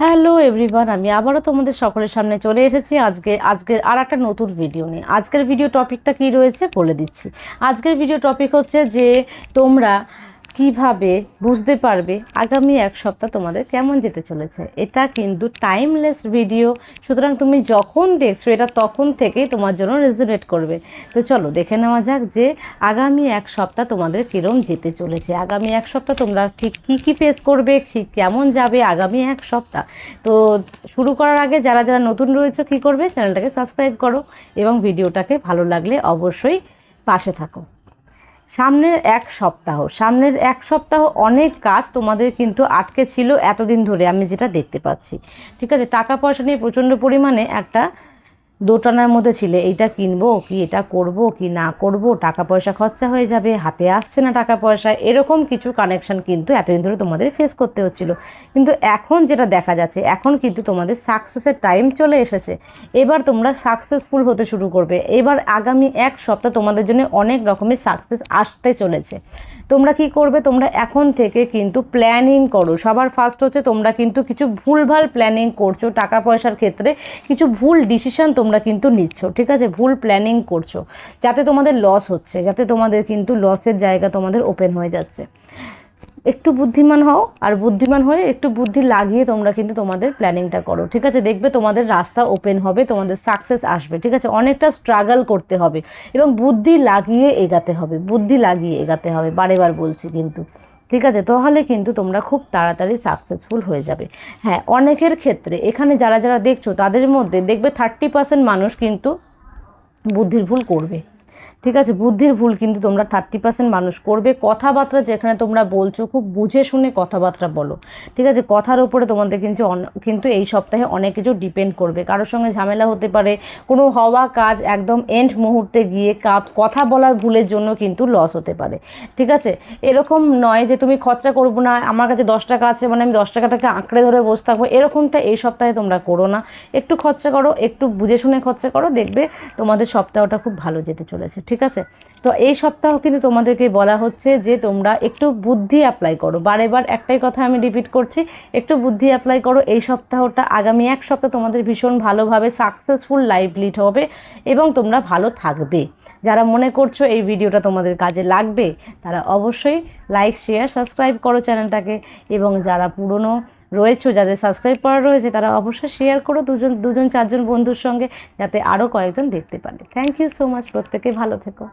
Hello everyone, আমি আবারও তোমাদের সকলের সামনে চলে এসেছি আজকে, আজকের আর একটা নতুন ভিডিও নিয়ে। আজকের ভিডিও টপিকটা কি রয়েছে বলে দিচ্ছি। আজকের ভিডিও টপিক হচ্ছে যে তোমরা কীভাবে বুঝতে পারবে আগামী এক সপ্তাহ তোমাদের কেমন যেতে চলেছে? এটা কিন্তু টাইমলেস ভিডিও সুতরাং তুমি যখন দেখছ, এটা তখন থেকেই তোমার জন্য রেজুলেট করবে। তো চলো, দেখে নেওয়া যাক যে আগামী এক সপ্তাহ তোমাদের কীরম যেতে চলেছে। আগামী এক সপ্তাহ তোমরা ঠিক কী কী ফেস করবে ঠিক কেমন যাবে আগামী এক সপ্তাহ? তো শুরু করার আগে যারা যারা নতুন রয়েছে, কী করবে? চ্যানেলটাকে সাবস্ক্রাইব করো এবং ভিডিওটাকে ভালো লাগলে অবশ্যই পাশে থাকো। সামনের এক সপ্তাহ, সামনের এক সপ্তাহ অনেক কাজ তোমাদের কিন্তু আটকে ছিল এতদিন ধরে, আমি যেটা দেখতে পাচ্ছি। ঠিক আছে, টাকা পয়সা নিয়ে প্রচণ্ড পরিমাণে একটা দোটানার মধ্যে ছিলে, এইটা কিনবো, কি এটা করব, কি না করব, টাকা পয়সা খরচা হয়ে যাবে, হাতে আসছে না টাকা পয়সা। এরকম কিছু কানেকশন কিন্তু এতদিন ধরে তোমাদের ফেস করতে হচ্ছিল। কিন্তু এখন যেটা দেখা যাচ্ছে, এখন কিন্তু তোমাদের সাকসেসের টাইম চলে এসেছে। এবার তোমরা সাকসেসফুল হতে শুরু করবে। এবার আগামী এক সপ্তাহ তোমাদের জন্য অনেক রকমের সাকসেস আসতে চলেছে। তোমরা কি করবে? তোমরা এখন থেকে কিন্তু প্ল্যানিং করো। সবার ফার্স্ট হচ্ছে তোমরা কিন্তু কিছু ভুলভাল প্ল্যানিং করছ, টাকা পয়সার ক্ষেত্রে কিছু ভুল ডিসিশন তোমরা কিন্তু নিচ্ছ, ঠিক আছে? ভুল প্ল্যানিং করছ, যাতে তোমাদের লস হচ্ছে, যাতে তোমাদের কিন্তু লসের জায়গা তোমাদের ওপেন হয়ে যাচ্ছে। একটু বুদ্ধিমান হও আর বুদ্ধিমান হয়ে একটু বুদ্ধি লাগিয়ে তোমরা কিন্তু তোমাদের প্ল্যানিংটা করো, ঠিক আছে? দেখবে তোমাদের রাস্তা ওপেন হবে, তোমাদের সাকসেস আসবে, ঠিক আছে? অনেকটা স্ট্রাগল করতে হবে এবং বুদ্ধি লাগিয়ে এগাতে হবে, বুদ্ধি লাগিয়ে এগাতে হবে বারে বার বলছি কিন্তু, ঠিক আছে? তাহলে কিন্তু তোমরা খুব তাড়াতাড়ি সাকসেসফুল হয়ে যাবে। হ্যাঁ অনেকের ক্ষেত্রে, এখানে যারা যারা দেখছ, তাদের মধ্যে দেখবে থার্টি পার্সেন্ট মানুষ কিন্তু বুদ্ধির ভুল করবে। ঠিক আছে, বুদ্ধির ভুল কিন্তু তোমরা থার্টি পার্সেন্ট মানুষ করবে। কথাবার্তা যেখানে তোমরা বলছো, খুব বুঝে শুনে কথাবার্তা বলো। ঠিক আছে, কথার উপরে তোমাদের কিন্তু কিন্তু এই সপ্তাহে অনেক কিছু ডিপেন্ড করবে। কারোর সঙ্গে ঝামেলা হতে পারে, কোনো হওয়া কাজ একদম এন্ড মুহূর্তে গিয়ে কথা বলার ভুলের জন্য কিন্তু লস হতে পারে। ঠিক আছে, এরকম নয় যে তুমি খরচা করব না, আমার কাছে দশ টাকা আছে মানে আমি দশ টাকাটাকে আঁকড়ে ধরে বসে থাকব, এরকমটা এই সপ্তাহে তোমরা করো না। একটু খরচা করো, একটু বুঝে শুনে খরচা করো, দেখবে তোমাদের সপ্তাহটা খুব ভালো যেতে চলেছে। ঠিক আছে? তো এই সপ্তাহ কিন্তু তোমাদেরকে বলা হচ্ছে যে তোমরা একটু বুদ্ধি অ্যাপ্লাই করো। বারে বার একটাই কথা আমি রিপিট করছি, একটু বুদ্ধি অ্যাপ্লাই করো। এই সপ্তাহটা, আগামী এক সপ্তাহ তোমাদের ভীষণ ভালোভাবে সাকসেসফুল লাইফ লিড হবে এবং তোমরা ভালো থাকবে। যারা মনে করছ এই ভিডিওটা তোমাদের কাজে লাগবে, তারা অবশ্যই লাইক শেয়ার সাবস্ক্রাইব করো চ্যানেলটাকে এবং যারা পুরনো রয়েছে যাদের সাবস্ক্রাইব করা রয়েছে, তারা অবশ্যই শেয়ার করো। দুজন দুজন, চারজন বন্ধুর সঙ্গে যাতে আরও কয়েকজন দেখতে পারে। থ্যাংক ইউ সো মাচ প্রত্যেকে ভালো থেকো।